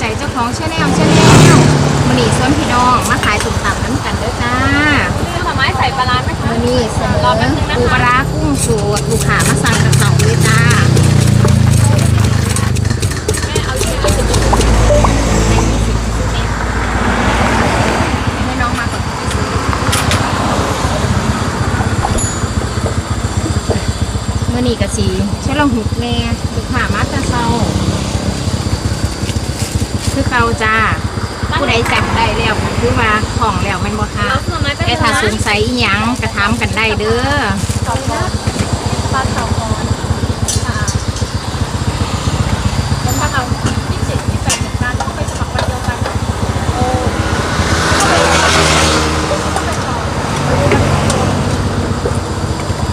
ใจเจ้าของชาแนลชาแนลมันนี่ส่วนพี่น้องมาขายสุ่มตับน้ำกันเด้อจ้าผลไม้ใส่ปลาร้าไหมคะมันนี่เสนอรอแป๊บนึงนะคะปูปลาร้ากุ้งสดลูกค้ามาสั่งกระเสาเลยจ้าแม่เอายี่สิบให้น้องมาก่อนที่ซื้อเมื่อนี้กะสีใช้ลองหุกแน่ลูกค้ามาแตะเซาคือเกาจ้าผู้ใดจับได้แล้วก็คือว่าของแล้วแมันบ่ค่ะเอาผลไม้ไปแต่ถ้าสงสัยอิหยังกระทำกันได้เด้อสองก้อนปลาสองก้อนค่ะแล้วถ้าเอาที่เจ็ดที่แปดเหมือนกันต้องไปสมัครวันเดียวกันโอ้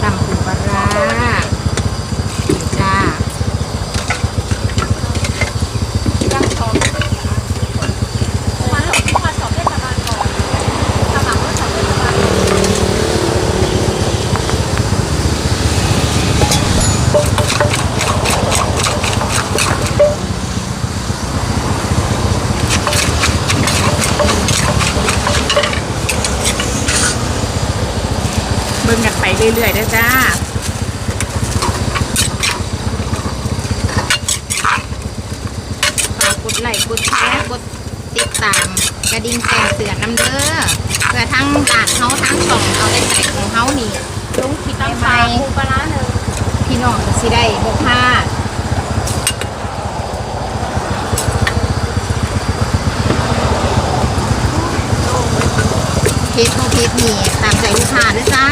ตำปูปลาร้าจ้า ยังสองมาสองที่มาสองเทศบาลก่อนสมัครว่าสองเทศบาล เบิ่งกันไปเรื่อยๆเด้อจ้าฝากกดไลค์กดแชร์กดติดตามกระดิ่งแจ้งเตือนน้ำเด้อเพื่อทั้งด่านเฮาทั้งช่องเอาได้ใจของเฮานี่ลงคลิปตำใหปลาม่ปูปลาร้าหนึ่งๆพี่น้องก็สิได้บ่พลาด พจโทรเพจนี่ตามใจลูกค้าเด้อจ้า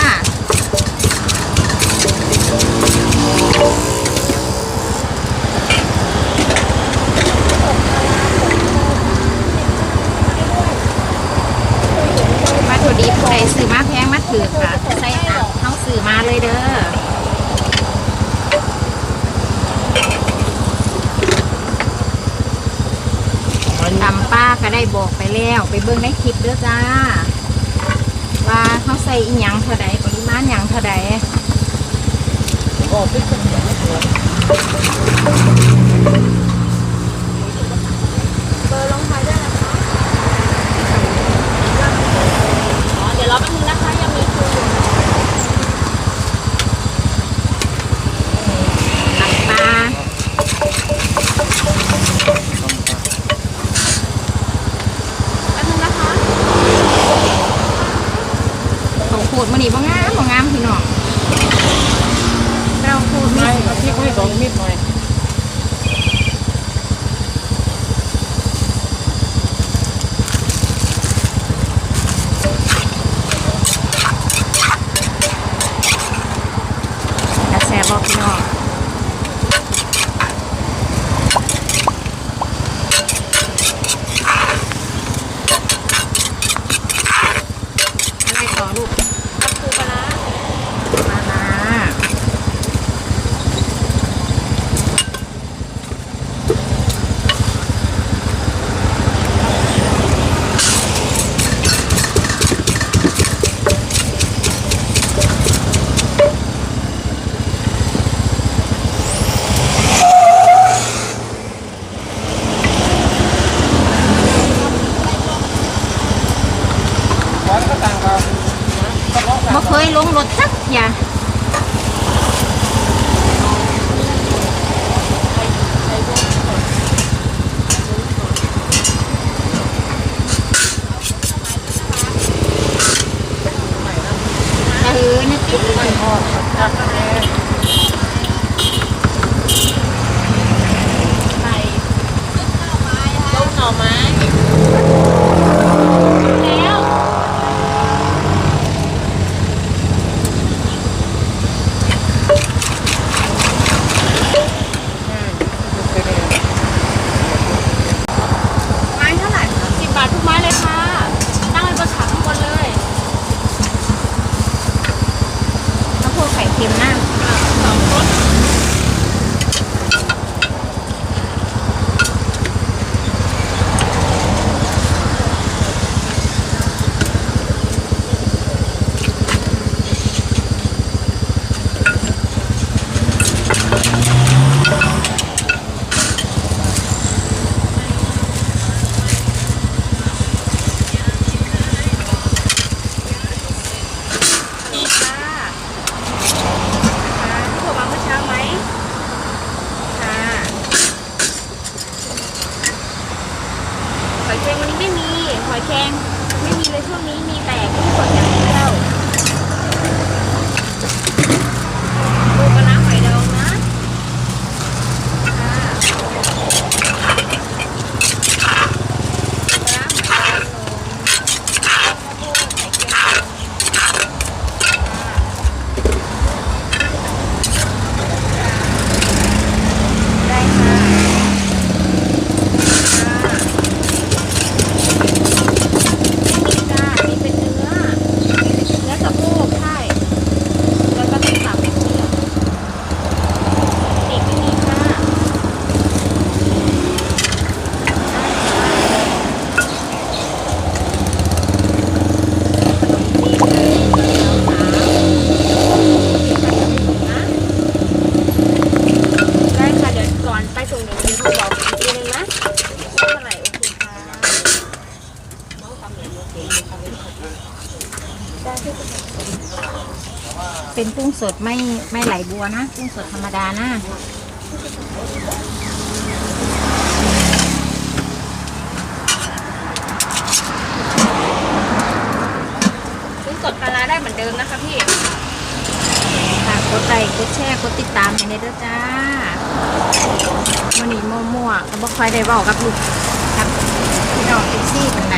วัตถุดิบผู้ใดซื้อมาแพงมาถือค่ะใส่ตามเขาซื้อมาเลยเด้อตำป้าก็ได้บอกไปแล้ว ไปเบิ่งในคลิปเด้อจ้า ว่าเขาใส่อีหยังเท่าใดปริมาณหยังเท่าใดเบอร์ลงท้ายด้วยนะคะอ๋อเดี๋ยวรอแป๊บนึงนะคะยังมีคิวอยู่ ตำปลา แป๊บนึงนะคะ เขาขูดมั นี่บ่งามบ่งามพี่น้องเราขูดมี ไม่เอาพริกให้สองมิดหน่อย กระแสบอกพี่น้องอะไรต่อลูก ตำปูปลาร้า มาลาขอก็ต่างกันก็เลาะต่าง บ่เคยลงรถสักอย่างเออนึกถึงเลยทอดจับแม่ ไข่ต้มหน่อไม้แล้ว ไม้เท่าไหร่สิบบาททุกไม้เลยค่ะ ตั้งไว้บนถังข้างบนเลย ข้าวโพดไข่ เค็มนะสองรส เป็นกุ้งสดไม่ไม่ไหลบัวนะ กุ้งสดธรรมดานะกุ้งสดปลาได้เหมือนเดิมนะคะพี่ค่ะกดไลค์กดแชร์กดติดตามให้ได้ด้วยจ้ามันนี้มั่วๆก็บอกใครได้บอกกับลูกครับพี่น้องเอ็กซี่คนไหน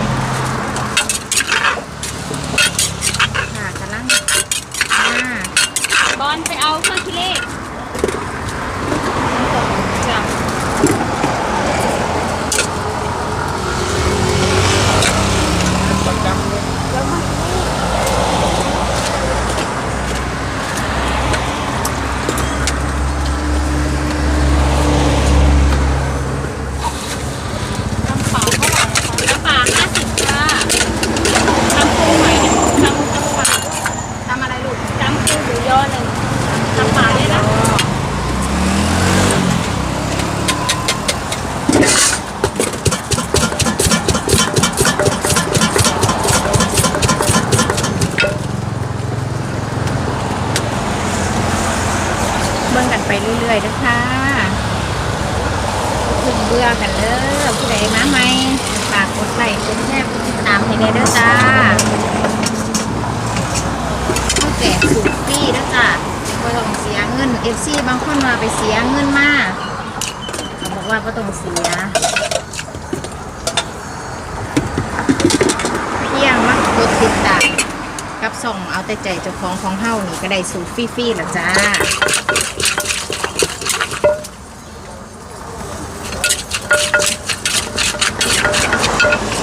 เบิ่งกันไปเรื่อยๆนะค่ะถึงเบื่อกันเด้อผู้ใดมาใหมฝากกดไลค์กดแชร์กดติดตามให้แน่เด้อจ้าข้าวแจกสูตรฟรีนะจ้ะบ่ต้องเสียเงิน FC บางคนว่าไปเสียเงินมากเขาบอกว่าบ่ต้องเสียเพียงมากดติดตามกับส่องเอาแต่ใจเจ้าของของเฮานี่ก็ได้สูตรฟรีๆล้วจ้า Thank you.